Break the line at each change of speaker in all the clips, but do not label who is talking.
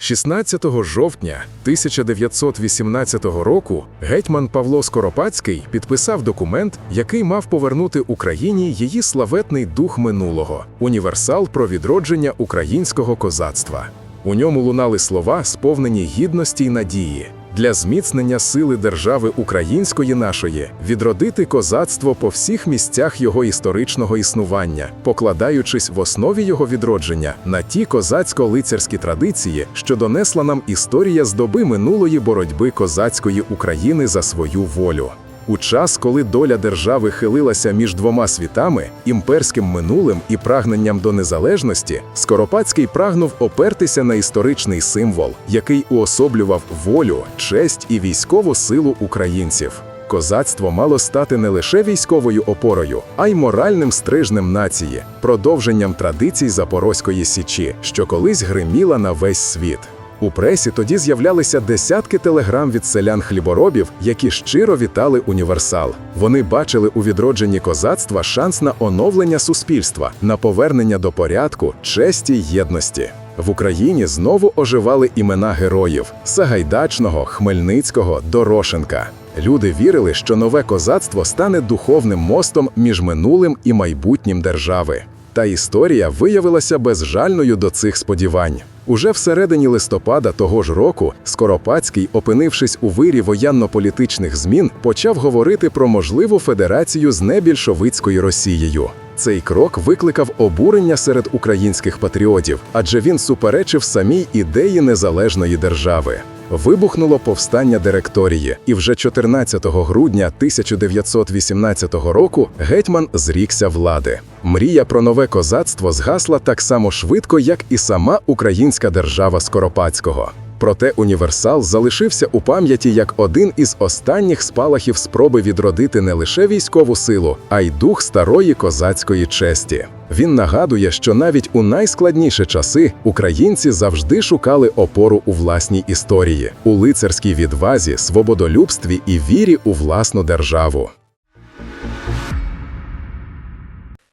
16 жовтня 1918 року гетьман Павло Скоропадський підписав документ, який мав повернути Україні її славетний дух минулого універсал про відродження українського козацтва. У ньому лунали слова, сповнені гідності й надії. Для зміцнення сили держави української нашої відродити козацтво по всіх місцях його історичного існування, покладаючись в основі його відродження на ті козацько-лицарські традиції, що донесла нам історія з доби минулої боротьби козацької України за свою волю. У час, коли доля держави хилилася між двома світами імперським минулим і прагненням до незалежності, Скоропадський прагнув опертися на історичний символ, який уособлював волю, честь і військову силу українців. Козацтво мало стати не лише військовою опорою, а й моральним стрижнем нації, продовженням традицій Запорозької січі, що колись гриміла на весь світ. У пресі тоді з'являлися десятки телеграм від селян-хліборобів, які щиро вітали універсал. Вони бачили у відродженні козацтва шанс на оновлення суспільства, на повернення до порядку, честі й єдності. В Україні знову оживали імена героїв Сагайдачного, Хмельницького, Дорошенка. Люди вірили, що нове козацтво стане духовним мостом між минулим і майбутнім держави. Та історія виявилася безжальною до цих сподівань. Уже всередині листопада того ж року Скоропадський, опинившись у вирі воєнно-політичних змін, почав говорити про можливу федерацію з небільшовицькою Росією. Цей крок викликав обурення серед українських патріотів, адже він суперечив самій ідеї незалежної держави. Вибухнуло повстання директорії, і вже 14 грудня 1918 року гетьман зрікся влади. Мрія про нове козацтво згасла так само швидко, як і сама українська держава Скоропадського. Проте універсал залишився у пам'яті як один із останніх спалахів спроби відродити не лише військову силу, а й дух старої козацької честі. Він нагадує, що навіть у найскладніші часи українці завжди шукали опору у власній історії, у лицарській відвазі, свободолюбстві і вірі у власну державу.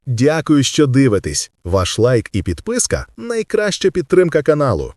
Дякую, що дивитесь. Ваш лайк і підписка найкраща підтримка каналу.